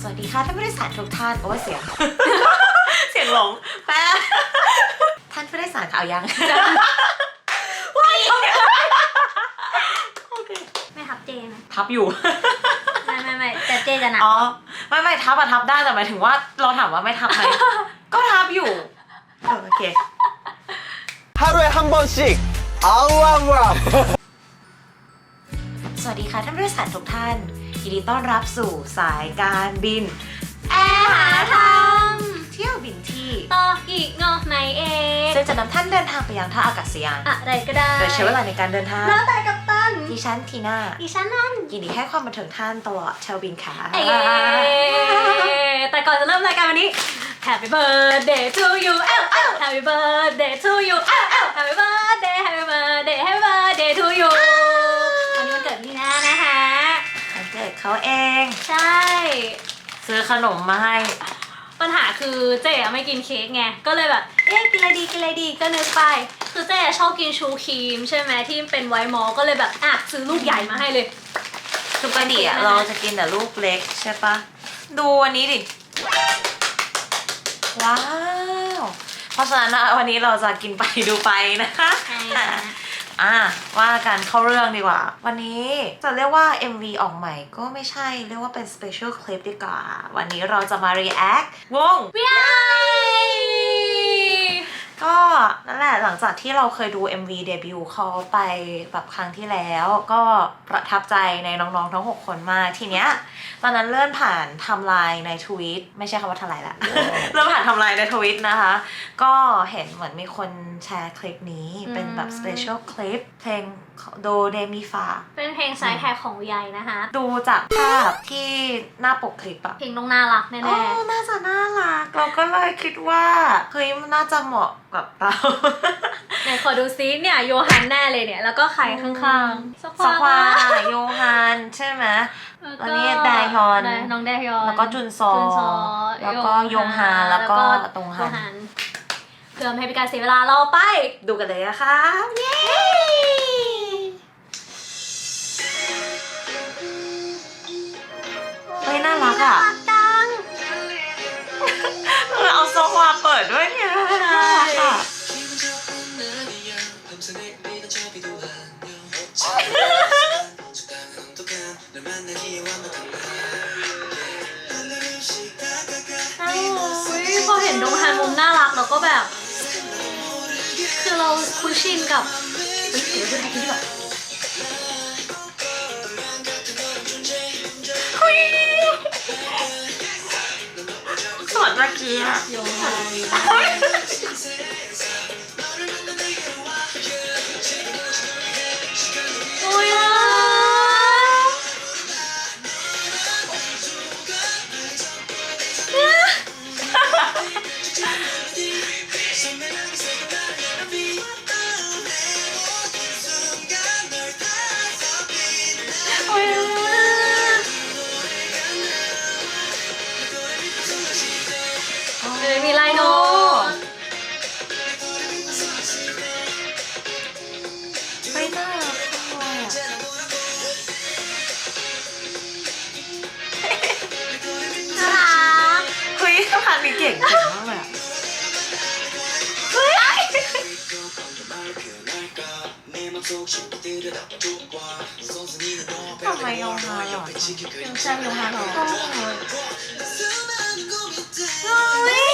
สวัสดีค่ะท่านผู้โดยสารทุกท่าน โอ้ยเสียง เสียงหลงแป๊บท่านผู้โดยสารเอายัง ไม่ทับเจนะ ทับอยู่ ไม่ไม่ไม่แต่เจจะหนัก อ๋อ ไม่ไม่ทับอะทับได้แต่หมายถึงว่าเราถามว่าไม่ทับไหม ก็ทับอยู่เออโอเค 하루에 한 번씩 아우아우아 สวัสดีค่ะท่านผู้โดยสารทุกท่าน ยินดีต้อนรับสู่สายการบิน แอร์หาทเที่ยวบินที่ำต่ออีกเงาะไหมเองซึ่งจะนำท่านเดินทางไปยังท่าอากาศยานอะไรก็ได้โดยใช้เวลาในการเดินทางแล้วแต่กัปตันดิฉันทีน่าดิฉันนั่นยินดีให้ความบันเทิงท่านตลอดเชาวบินค่ะ เอ๊แต่ก่อนจะเริ่มรายการวันนี้ Happy birthday to you เอ้าเอ้า Happy birthday to you เอ้าเอ้า Happy birthday Happy birthday Happy birthday to you วันนี้วันเกิดพี่นานะคะ วัน เขาเอง ใช่ ซื้อขนมมาให้ ปัญหาคือเจ๊อะไม่กินเค้กไง ก็เลยแบบ เอ๊ะกินอะไรดีกินอะไรดีก็นึกไป คือเจ๊อะชอบกินชูครีม ใช่ไหมที่เป็นไวท์มอลต์ก็เลยแบบอะซื้อลูกใหญ่มาให้เลย ปกติอะเราจะกินแต่ลูกเล็กใช่ปะดูอันนี้ดิ ว้าว เพราะฉะนั้นอะวันนี้เราจะกินไปดูไปนะคะใช่ค่ะ อะ่ะว่ากันเข้าเรื่องดีกว่า วันนี้จะเรียกว่า MV ออกใหม่ก็ไม่ใช่เรียกว่าเป็น special clip ดีกว่า วันนี้เราจะมา react วง yeah! นั่นแหละหลังจากที่เราเคยดู MV เดบิวต์เขาไปแบบครั้งที่แล้ว ก็ประทับใจในน้องๆทั้ง 6 คนมากทีเนี้ยตอนนั้นเลื่อนผ่านไทำลายในทวิตไม่ใช่คำว่าทลายละ เลื่อนผ่านไทำลายในทวิตนะคะ ก็เห็นเหมือนมีคนแชร์คลิปนี้เป็นแบบ special clip เพลง โดเดมิฟา เป็นเพลงสายแท็กของวิไอนะคะ ดูจากภาพที่หน้าปกคลิปอะเพลงต้องน่ารักแน่โอ้น่าจะน่ารัก เราก็เลยคิดว่าเฮ้ยมันน่าจะเหมาะกับเราๆไหนขอดูซิเนี่ยโยฮันแน่เลยเนี่ย แล้วก็ใครข้างๆสควาโยฮันใช่ไหมอันนี้แดฮอนได้น้องแดฮยอนแล้วก็จุนซอ จุนซอแล้วก็ยงฮานแล้วก็ตรงฮันโยเพื่อไม่ให้เป็นการเสียเวลาเราไป ดูกันเลยนะคะ เย้ น่ารักอะจังเออเอาโซฟาเปิดด้วยเนี่ยน่ารักอะอุ๊ยพอเห็นดงฮันมุมน่ารักเราก็แบบ คือเราคุ้นชินกับเฮ้ยเดี๋ยวดูทีนี้แบบ สวน เก่งมากเลยอะเฮ้ยทำไมยองฮาหล่อจังยังจำโยฮันเหรอเฮ้ย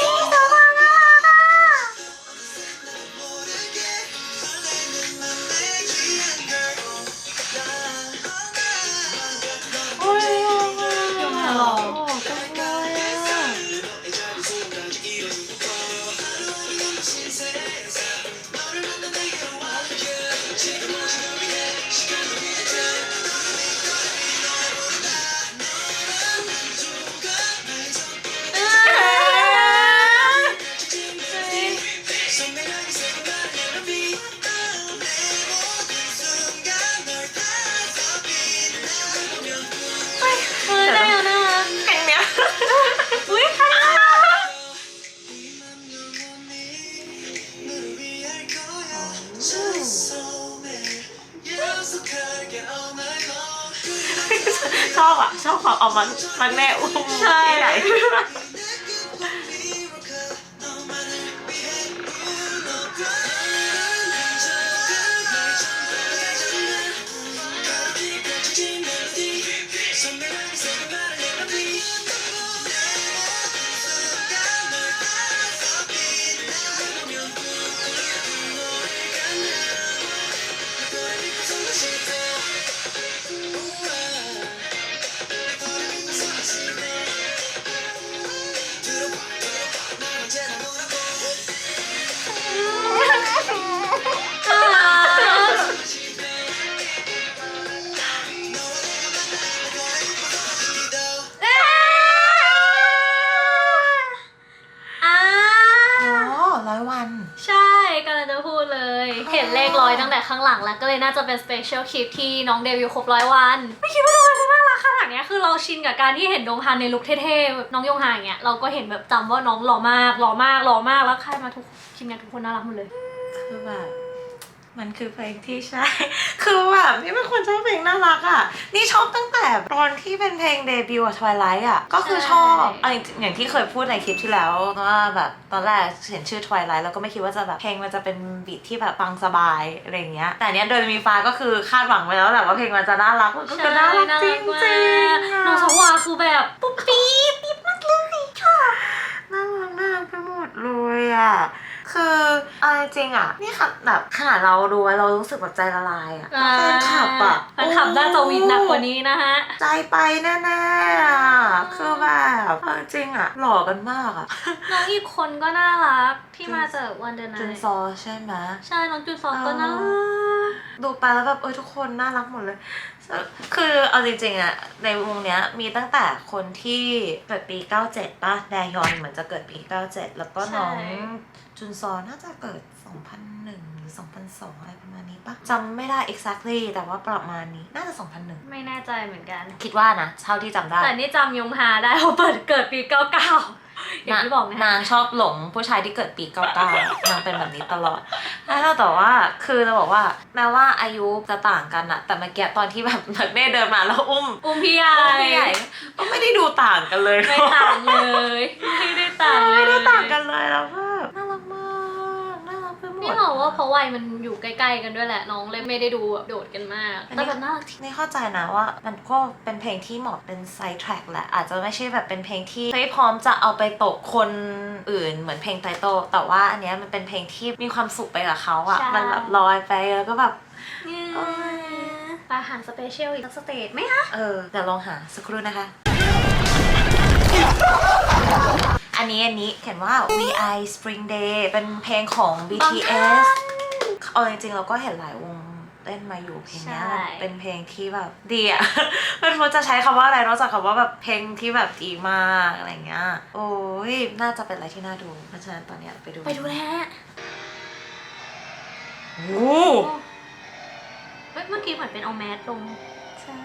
อบอะชอบความเอามันมันแม่อุ้มใช่ ที่ไหน ข้างหลังแล้วก็เลยน่าจะเป็นสเปเชียลคลิปที่น้องเดวิลครบร้อยวัน ไม่คิดว่าน้องจะน่ารักขนาดเนี้ยคือเราชินกับการที่เห็นดงฮันในลุคเท่ๆแบบน้องยงฮานอย่างเงี้ยเราก็เห็นแบบจำว่าน้องหล่อมากหล่อมากหล่อมากแล้วใครมาทุกทีมงานทุกคนน่ารักหมดเลยคือแบบ มันคือเพลงที่ใช่ คือแบบนี่เป็นคนชอบเพลงน่ารักอะ นี่ชอบตั้งแต่ตอนที่เป็นเพลงเดบิวต์ทวายไลท์อะ ก็คือชอบใช่เอาจริงๆอย่างที่เคยพูดในคลิปที่แล้วว่าแบบตอนแรกเห็นชื่อทวายไลท์แล้วก็ไม่คิดว่าจะแบบเพลงมันจะเป็นบีทที่แบบฟังสบายอะไรอย่างเงี้ย แต่อันเนี้ยโดยมีฟ้าก็คือคาดหวังไว้แล้วแหละว่าเพลงมันจะน่ารักมันก็คือน่ารักจริงๆมาอะกน้องสวาคือแบบปุ๊บปี๊บปี๊บมากเลยชอบน่ารักน่ารักไปหมดเลยอะ คือเอาจริงๆอะ นี่ค่ะแบบขนาดเราดูไว้เรารู้สึกแบบใจละลายอะแฟนคลับอะแฟนคลับน่าจะวินหนักกว่านี้นะฮะ ใจไปแน่ๆอะคือแบบเอาจริงอะ หล่อกันมากอะ น้องอีกคนก็น่ารักที่มาจากวันเดอร์ไนจุนซอใช่ไหมใช่น้องจุนซอนก็น่ารักดูไปแล้วแบบเออทุกคนน่ารักหมดเลย คือเอาจริงๆอะในวงเนี้ยมีตั้งแต่คนที่เกิดปี 97ป่ะแดยอนเหมือนจะเกิดปี 97 แล้วก็น้อง จุนซอน่าจะเกิด 2001 หรือ 2002 อะไรประมาณนี้ปะจำไม่ได้ exactly แต่ว่าประมาณนี้น่าจะ 2001 ไม่แน่ใจเหมือนกัน คิดว่านะเท่าที่จำได้ แต่นี่จำยงฮาได้เพราะเปิดเกิดปี 99 อย่างที่บอกนะนางชอบหลงผู้ชายที่เกิดปี 99 นางเป็นแบบนี้ตลอดแล้วแต่ว่าคือจะบอกว่าแม้ว่าอายุจะต่างกันอะแต่เมื่อกี้ตอนที่แบบนักเน่เดินมาแล้วอุ้ม อุ้มพี่ใหญ่อุ้มพี่ใหญ่ก็ไม่ได้ดูต่างกันเลย ไม่ต่างเลย ไม่ได้ต่างเลย ไม่ได้ต่างกันเลยแล้วก็น่ารักมาก น่ารักไปหมดนี่บอกว่าเพราะวัยมันอยู่ใกล้ๆกันด้วยแหละน้องเลยไม่ได้ดูแบบโดดกันมากแต่แบบน่ารักที่นี่เข้าใจนะว่ามันก็เป็นเพลงที่เหมาะเป็นไซด์แทร็กแหละอาจจะไม่ใช่แบบเป็นเพลงที่ไม่พร้อมจะเอาไปตกคนอื่นเหมือนเพลงไตโตแต่ว่าอันเนี้ยมันเป็นเพลงที่มีความสุขไปกับเขาอะใช่มันแบบลอยไปแล้วก็แบบโอ้ยปาหารสเปเชียลอีกสักสเตจไหมคะ เออเดี๋ยวลองหาสักครู่นะคะ อันนี้อันนี้เขียนว่า VI Spring Day เป็นเพลงของ BTS เอาจริงๆเราก็เห็นหลายวงเล่นมาอยู่เพลงเนี้ยใช่เป็นเพลงที่แบบดีอะไม่รู้จะใช้คำว่าอะไรนอกจากคำว่าแบบเพลงที่แบบดีมากอะไรเงี้ยโอ้ยน่าจะเป็นอะไรที่น่าดูเพราะฉะนั้นตอนเนี้ยไปดูไปดูเลยฮะโอ้เฮ้ยเมื่อกี้เหมือนเป็นเอาแมสลงใช่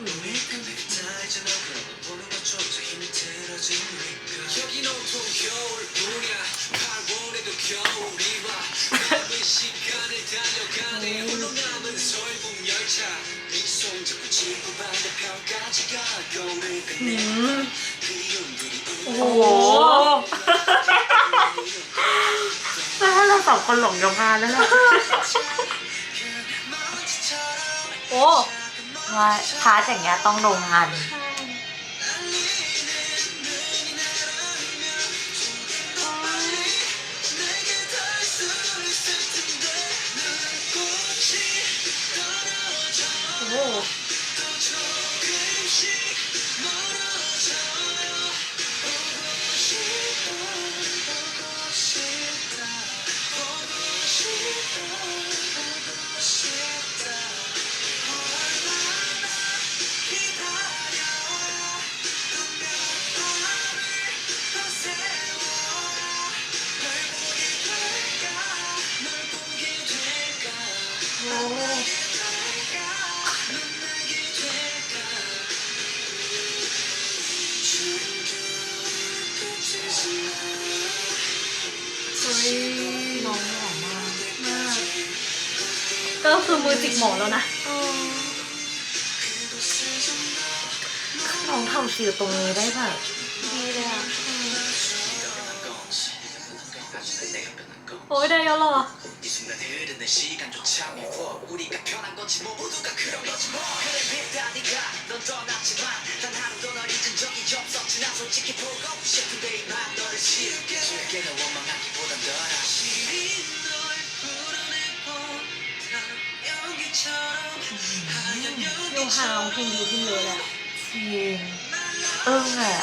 โอ้โอ้โหโหแล้วถ้าเราสองคนหลงยงงานแล้วล่ะโอ้ ว่าพาร์ทอย่างเงี้ยต้องลงงาน มือจิกหมอนแล้วนะน้องทำฟิลตรงนี้ได้แบบดีเลยอะโอ้ยได้แล้วเหรอ ยูฮาร้องเพลงดีขึ้นเลยอะเลอะจริงเอิ้งแหะ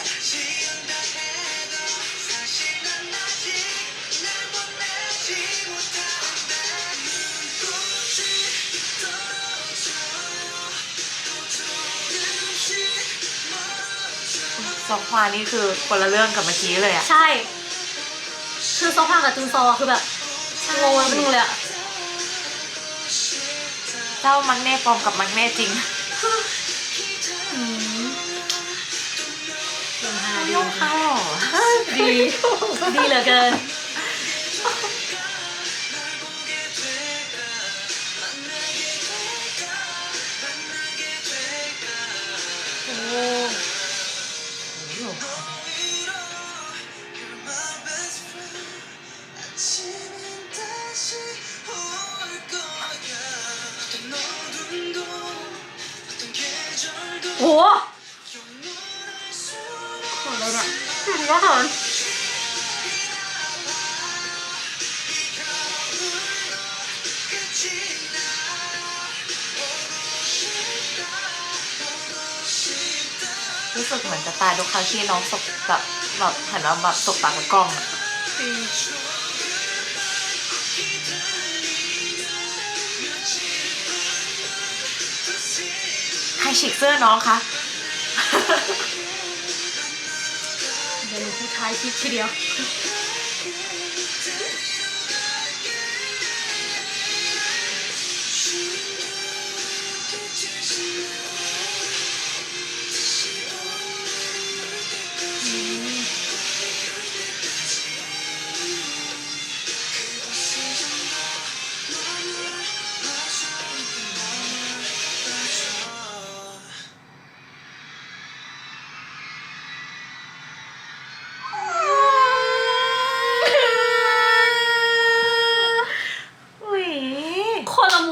สองควานี่คือคนละเรื่องกับเมื่อกี้เลยอะใช่ คือโซวากับจุนโซคือแบบงงไปหมดเลยอะ เจ้ามักเน่ปลอมกับมักเน่จริงอืมโยฮาดีโยงค่ะหรอดี ดีเหลือเกิน โหขออะไรเนี่ยหวานรู้สึกเหมือนจะตายทุกครั้งที่น้องสกแบบแบบหันมาแบบตกตากับกล้องอะง รฉีกเสื้อน้องคะเดี๋ยวหนูพูดท้ายคลิปทีเดียว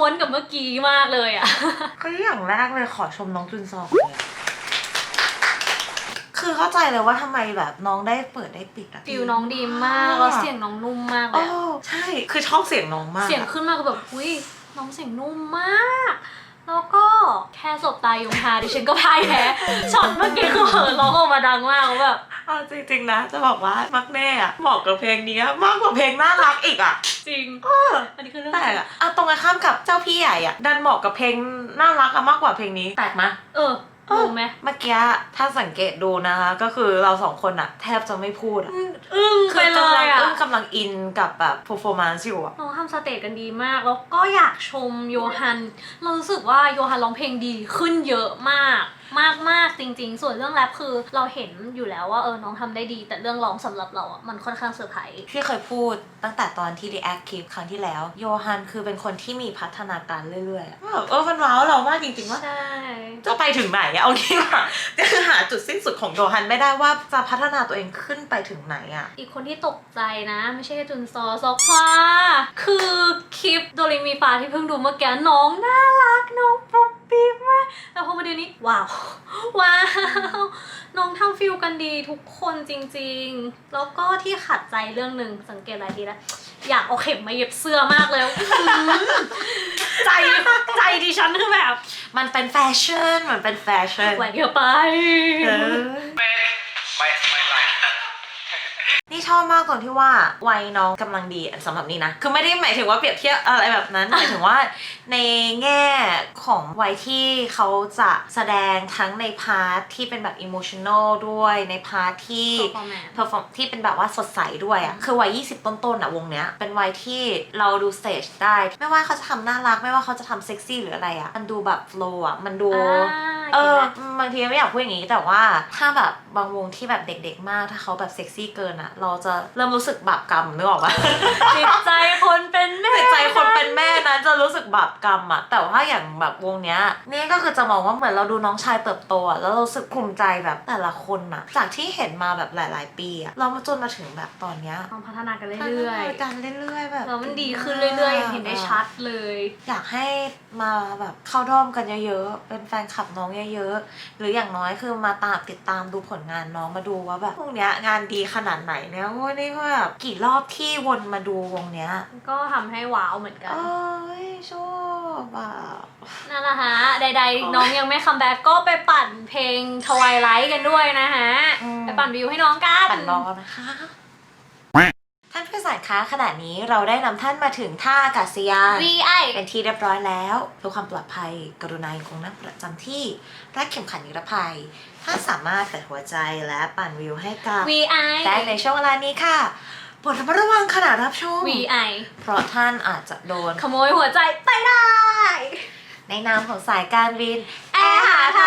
วนกับเมื่อกี้มากเลยอะก็อย่างแรกเลยขอชมน้องจุนซองเลยอะคือเข้าใจเลยว่าทำไมแบบน้องได้เปิดได้ปิดอะฟิลน้องดีมากแล้วเสียงน้องนุ่มมากเลโอ้ยอะใช่คือชอบเสียงน้องมากเสียงขึ้นมาคือแบบอุ้ยน้องเสียงนุ่มมาก แล้วก็แค่สบตายงฮาดิฉันก็พ่ายแพ้ช็อตเมื่อกี้คือเหินร้องออกมาดังมากแล้วแบบ เอาจริงๆนะ จะบอกว่ามักแน่อะเหมาะกับเพลงนี้มากกว่าเพลงน่ารักอีกอะจริงเอออันนี้คือเรื่องแปลกอะเอาตรงกันข้ามกับเจ้าพี่ใหญ่อะดันเหมาะกับเพลงน่ารักอะมากกว่าเพลงนี้แปลกไหมเออรู้ไหมเมื่อกี้ถ้าสังเกตดูนะคะ ก็คือเราสองคนอะแทบจะไม่พูดอะอึ้งไปคือเลกำลัยงอะอึ้งกำลังอินกับแบบ performance อยู่อะน้องทำสเตจกันดีมาก แล้วก็อยากชมโยฮัน เรารู้สึกว่าโยฮันร้องเพลงดีขึ้นเยอะมากมากมากจริง ๆ ส่วนเรื่องแรปคือเราเห็นอยู่แล้วว่าเออน้องทำได้ดี แต่เรื่องร้องสำหรับเราอะมันค่อนข้างเซอร์ไพรส์ที่เคยพูดตั้งแต่ตอนที่ react คลิปครั้งที่แล้ว โยฮันคือเป็นคนที่มีพัฒนาการเรื่อยๆอะแบบเออมันว้าวเรามากจริงๆว่าใช่จะไปถึงไหนอะเอางี้ค่ะคือหาจุดสิ้นสุดของโยฮันไม่ได้ว่าจะพัฒนาตัวเองขึ้นไปถึงไหนอะอีกคนที่ตกใจนะ ไม่ใช่แค่จุนซอซอกฟ้าคือคลิปโดเรมีฟาที่เพิ่งดูเมื่อกี้น้องน่ารักน้องป๊อ ปปี้มากแล้วพอมาเดี๋ยวนี้ว้าวว้าวน้องทำฟิลกันดีทุกคนจริงๆ แล้วก็ที่ขัดใจเรื่องหนึ่งสังเกตหลายทีแล้วอยากเอาเข็มมาเย็บเสื้อมากเลยอื้อหือใจใจดิฉันคือแบบ มันเป็นแฟชั่นมันเป็นแฟชั่นแหวกเยอะไปเออไม่ไม่ไร นี่ชอบมากตรงที่ว่าวัยน้องกำลังดีสำหรับนี่นะ คือไม่ได้หมายถึงว่าเปรียบเทียบอะไรแบบนั้นหมายถึงว่าในแง่ของวัยที่เขาจะแสดงทั้งในพาร์ทที่เป็นแบบอิโมชัน a ลด้วยในพาร์ทที่ Performance เพอร์ฟอร์ที่เป็นแบบว่าสดใสด้วยอะ่ะคือวัย 20 ต้นๆอะวงเนี้ย เป็นวัยที่เราดูสเตจได้ ไม่ว่าเขาจะทำน่ารัก ไม่ว่าเขาจะทำเซ็กซี่หรืออะไรอะ่ะมันดูแบบโฟล์อะมันดู เออบางทีไม่อยากพูดอย่างนี้แต่ว่าถ้าแบบบางวงที่แบบเด็กๆมาก ถ้าเขาแบบเซ็กซี่เกินอะ่ะเราจะเริ่มรู้สึกบาปกรรมนึกออกปะจิตใจคนเป็นแม่จิตใจคนเป็นแม่นั้นจะรู้รู้สึกบาปกรรมอะแต่ว่าอย่างแบบวงเนี้ยนี่ก็คือจะมองว่าเหมือนเราดูน้องชายเติบโตอะแล้วเรารู้สึกภูมิใจแบบแต่ละคนอะจากที่เห็นมาแบบหลาย ๆ ปีอะเรามาจนมาถึงแบบตอนเนี้ยต้องพัฒนากันเรื่อยๆกันเรื่อยๆแบบๆแล้วมันดีขึ้นเรื่อยๆอย่างเห็นได้ชัดเลย อยากให้มาแบบเข้าด้อมกันเยอะๆเป็นแฟนคลับน้องเยอะๆ หรืออย่างน้อยคือมาตามติดตามดูผลงานน้องมาดูว่าแบบพวกเนี้ยงานดีขนาดไหนเนี่ยโอ้ยนี่ก็แบบกี่รอบที่วนมาดูวงเนี้ยก็ทำให้ว้าวเหมือนกัน โอ้ยชอบอะ นั่นแหละฮะ ใดๆ น้องยังไม่คัมแบ็กก็ไปปั่นเพลงทวายไลท์กันด้วยนะฮะไปปั่นวิวให้น้องกัน ปั่นรอนะคะ ท่านผู้สารค้าขณะนี้เราได้นำท่านมาถึงท่าอากาศยาน VI เป็นที่เรียบร้อยแล้วเพื่อความปลอดภัย กรุณายังคงนั่งประจำที่รัดเข็มขัดนิรภัยท่านสามารถเปิดหัวใจและปั่นวิวให้กับ VI ได้ในช่วงเวลานี้ค่ะโปรดระมัดระวังขณะรับชม VI เพราะท่านอาจจะโดนขโมยหัวใจไปได้ ในนามของสายการบินแอร์หาท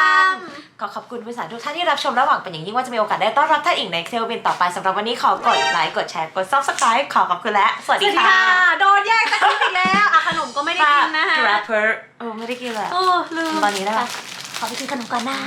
ขอขอบคุณผู้โดยสารทุกท่านที่รับชมและหวังเป็นอย่างยิ่งว่าจะมีโอกาสได้ต้อนรับท่านอีกในเที่ยวบินต่อไปสำหรับวันนี้ขอกดไลค์กดแชร์กด subscribe ขอขอบคุณและสวัสสดีวัสดีค่ะค่ะโดนแย่งตะกี้อีกแล้วอะขนมก็ไม่ได้กินนะคะ rapper เออไม่ได้กินเลยโอ้ลืมตอนนี้ได้ปะขอไปกินขนมก่อนนะ